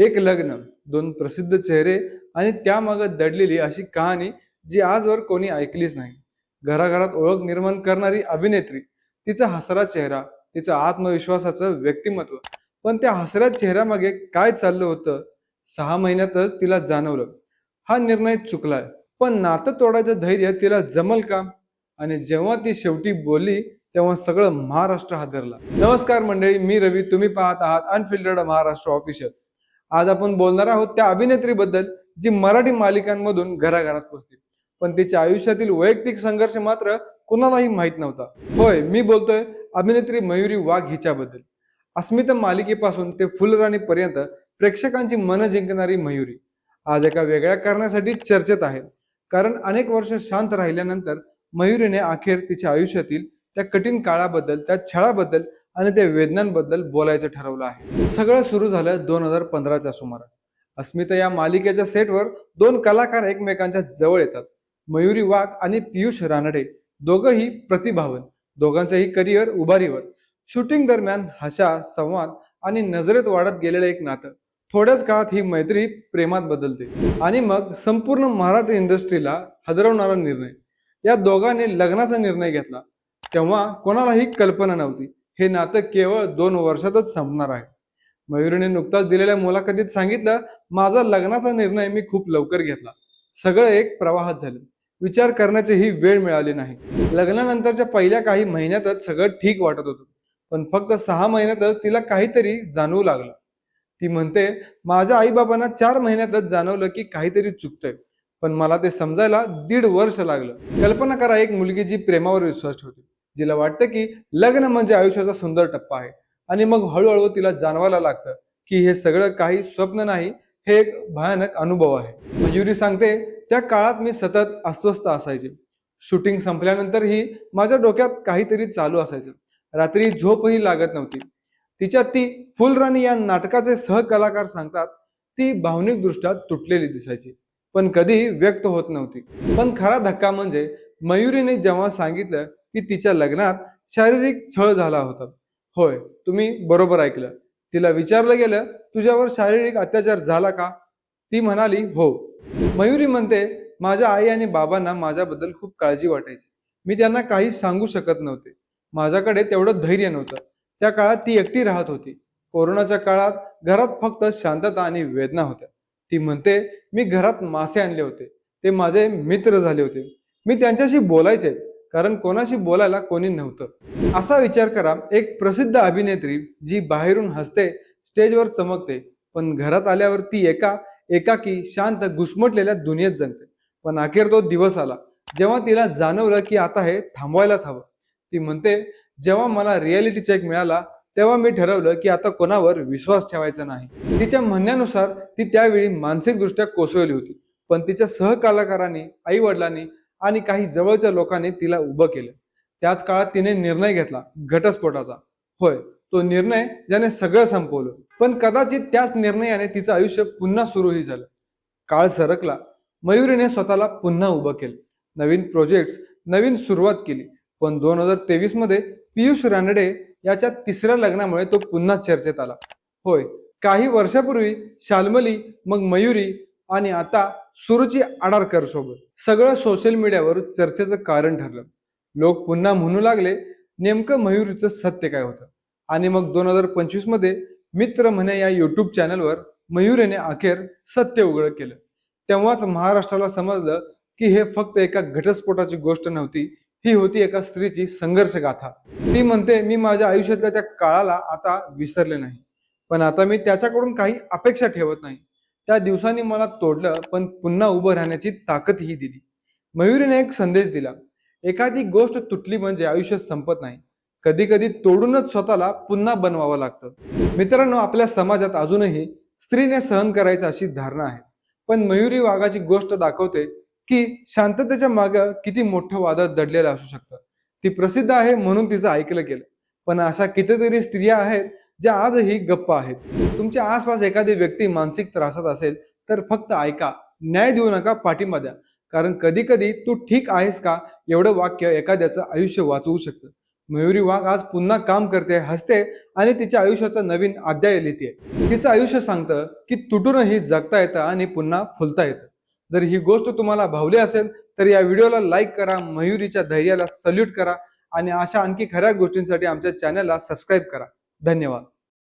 एक लग्न दोन प्रसिद्ध चेहरे आणि त्यामागे दडलेली अशी कहाणी जी आजवर कोणी ऐकलीच नाही. घराघरात ओळख निर्माण करणारी अभिनेत्री तिचा हसरा चेहरा तिचं आत्मविश्वासाचं व्यक्तिमत्व पण त्या हसऱ्या चेहऱ्यामागे काय चाललं होतं सहा महिन्यातच तिला जाणवलं. हा निर्णय चुकलाय पण नातं तोडायचं धैर्य तिला जमल का? आणि जेव्हा ती शेवटी बोलली तेव्हा सगळं महाराष्ट्र हादरला. नमस्कार मंडळी मी रवी तुम्ही पाहत आहात अनफिल्टर्ड महाराष्ट्र ऑफिशियल आज आपण बोलणार आहोत त्या अभिनेत्रीबद्दल जी मराठी मालिकांमधून घराघरात पोचली. पण तिच्या आयुष्यातील वैयक्तिक संघर्ष मात्र कुणालाही माहीत नव्हता. होय मी बोलतोय अभिनेत्री मयुरी वाघ हिच्याबद्दल. अस्मिता मालिकेपासून ते फुलराणीपर्यंत प्रेक्षकांची मन जिंकणारी मयुरी. आज एका वेगळ्या कारणासाठी चर्चेत आहे. कारण अनेक वर्ष शांत राहिल्यानंतर मयुरीने अखेर तिच्या आयुष्यातील त्या कठीण काळाबद्दल त्या छळाबद्दल आणि त्या वेदनांबद्दल बोलायचं ठरवलं आहे. सगळं सुरू झालं दोन हजार पंधराच्या सुमारास. अस्मिता या मालिकेच्या सेटवर दोन कलाकार एकमेकांच्या जवळ येतात. मयुरी वाघ आणि पियुष रानडे दोघंही प्रतिभावन. दोघांचंही करिअर उभारीवर. शूटिंग दरम्यान हशा संवाद आणि नजरेत वाढत गेलेलं एक नातं. थोड्याच काळात ही मैत्री प्रेमात बदलते. आणि मग संपूर्ण मराठी इंडस्ट्रीला हदरवणारा निर्णय. या दोघांनी लग्नाचा निर्णय घेतला. तेव्हा कोणालाही कल्पना नव्हती. हे नातं केवळ दोन वर्षातच संपणार आहे. मयुरीने नुकताच दिलेल्या मुलाखतीत सांगितलं माझा लग्नाचा निर्णय मी खूप लवकर घेतला. सगळं एक प्रवाहात झालं. विचार करण्याची ही वेळ मिळाली नाही. लग्नानंतरच्या पहिल्या काही महिन्यातच सगळं ठीक वाटत होतं. पण फक्त सहा महिन्यातच तिला काहीतरी जाणवू लागलं. ती म्हणते माझ्या आईबाबांना चार महिन्यातच जाणवलं की काहीतरी चुकतंय. पण मला ते समजायला दीड वर्ष लागलं. कल्पना करा एक मुलगी जी प्रेमावर विश्वास ठेवते. जिला वाटतं की लग्न म्हणजे आयुष्याचा सुंदर टप्पा आहे. आणि मग हळूहळू तिला जाणवायला लागतं की हे सगळं काही स्वप्न नाही हे एक भयानक अनुभव आहे. म्हणजे मयुरी सांगते त्या काळात मी सतत अस्वस्थ असायचे. शूटिंग संपल्यानंतरही माझ्या डोक्यात काहीतरी चालू असायचं. रात्री झोपही लागत नव्हती. तिच्यात ती फुलराणी या नाटकाचे सहकलाकार सांगतात ती भावनिकदृष्ट्या तुटलेली दिसायची पण कधी व्यक्त होत नव्हती. पण खरा धक्का म्हणजे मयुरीने जेव्हा सांगितलं की तिच्या लग्नात शारीरिक छळ झाला होता. होय तुम्ही बरोबर ऐकलं. तिला विचारलं गेलं तुझ्यावर शारीरिक अत्याचार झाला का? ती म्हणाली हो. मयुरी म्हणते माझ्या आई आणि बाबांना माझ्याबद्दल खूप काळजी वाटायची. मी त्यांना काही सांगू शकत नव्हते. माझ्याकडे तेवढं धैर्य नव्हतं. त्या काळात ती एकटी राहत होती. कोरोनाच्या काळात घरात फक्त शांतता आणि वेदना होत्या. ती म्हणते मी घरात मासे आणले होते. ते माझे मित्र झाले होते. मी त्यांच्याशी बोलायचे. कारण कोणाशी बोलायला कोणी नव्हतं. असा विचार करा एक प्रसिद्ध अभिनेत्री जी बाहेरून हसते स्टेजवर चमकते पण घरात आल्यावर ती एका एकाकी शांत घुसमटलेल्या दुनियेत जगते. पण अखेर तो दिवस आला जेव्हा तिला जाणवलं की आता हे थांबवायलाच हवं. ती म्हणते जेव्हा मला रियालिटी चेक मिळाला तेव्हा मी ठरवलं की आता कोणावर विश्वास ठेवायचा नाही. तिच्या म्हणण्यानुसार ती त्यावेळी मानसिकदृष्ट्या कोसळली होती पण तिच्या सहकलाकारांनी आई वडिलांनी आणि काही जवळच्या लोकांनी तिला उभं केलं. त्याच काळात तिने निर्णय घेतला घटस्फोटाचा. होय तो निर्णय ज्याने सगळं संपवलं. पण कदाचित त्याच निर्णयाने तिचं आयुष्य पुन्हा सुरूही झालं. काळ सरकला मयुरीने स्वतःला पुन्हा उभं केलं. नवीन प्रोजेक्ट्स नवीन सुरुवात केली. पण दोन हजार तेवीसमध्ये पियुष रानडे याच्या तिसऱ्या लग्नामुळे तो पुन्हा चर्चेत आला. होय काही वर्षापूर्वी शाल्मली मग मयुरी आणि आता सुरुची आडारकर सोबत. सगळं सोशल मीडियावर चर्चेचं कारण ठरलं. लोक पुन्हा म्हणू लागले नेमकं मयुरीचं सत्य काय होतं? आणि मग दोन हजार पंचवीसमध्ये मित्र म्हणे या युट्यूब चॅनलवर मयुरीने अखेर सत्य उघड केलं. तेव्हाच महाराष्ट्राला समजलं की हे फक्त एका घटस्फोटाची गोष्ट नव्हती ही होती एका स्त्रीची संघर्ष गाथा ती म्हणते मी माझ्या आयुष्यातल्या त्या काळाला आता विसरले नाही. पण आता मी त्याच्याकडून काही अपेक्षा ठेवत नाही. त्या दिवसांनी मला तोडलं पण पुन्हा उभं राहण्याची ताकदही दिली. मयुरीने एक संदेश दिला एखादी गोष्ट तुटली म्हणजे आयुष्य संपत नाही. कधी कधी तोडूनच स्वतःला पुन्हा बनवावं लागतं. मित्रांनो आपल्या समाजात अजूनही स्त्रीने सहन करायची अशी धारणा आहे. पण मयुरी वाघाची गोष्ट दाखवते की शांततेच्या मागं किती मोठं वादळ दडलेलं असू शकतं. ती प्रसिद्ध आहे म्हणून तिचं ऐकलं गेलं. पण अशा कितीतरी स्त्रिया आहेत ज्या आजही गप्प आहेत. तुमच्या आसपास एखादी व्यक्ती मानसिक त्रासात असेल तर फक्त ऐका. न्याय देऊ नका पाठिंबा द्या कारण कधी कधी तू ठीक आहेस का एवढं वाक्य एखाद्याचं आयुष्य वाचवू शकतं. मयुरी वाघ आज पुन्हा काम करते हसते आणि तिच्या आयुष्याचा नवीन अध्याय लिहिते. तिचं आयुष्य सांगतं की तुटूनही जगता येतं आणि पुन्हा फुलता येतं. जर ही गोष्ट तुम्हाला भावली असेल तर या व्हिडिओला लाईक करा मयुरीच्या धैर्याला सल्यूट करा आणि अशा आणखी खऱ्या गोष्टींसाठी आमच्या चॅनलला सबस्क्राईब करा. धन्यवाद.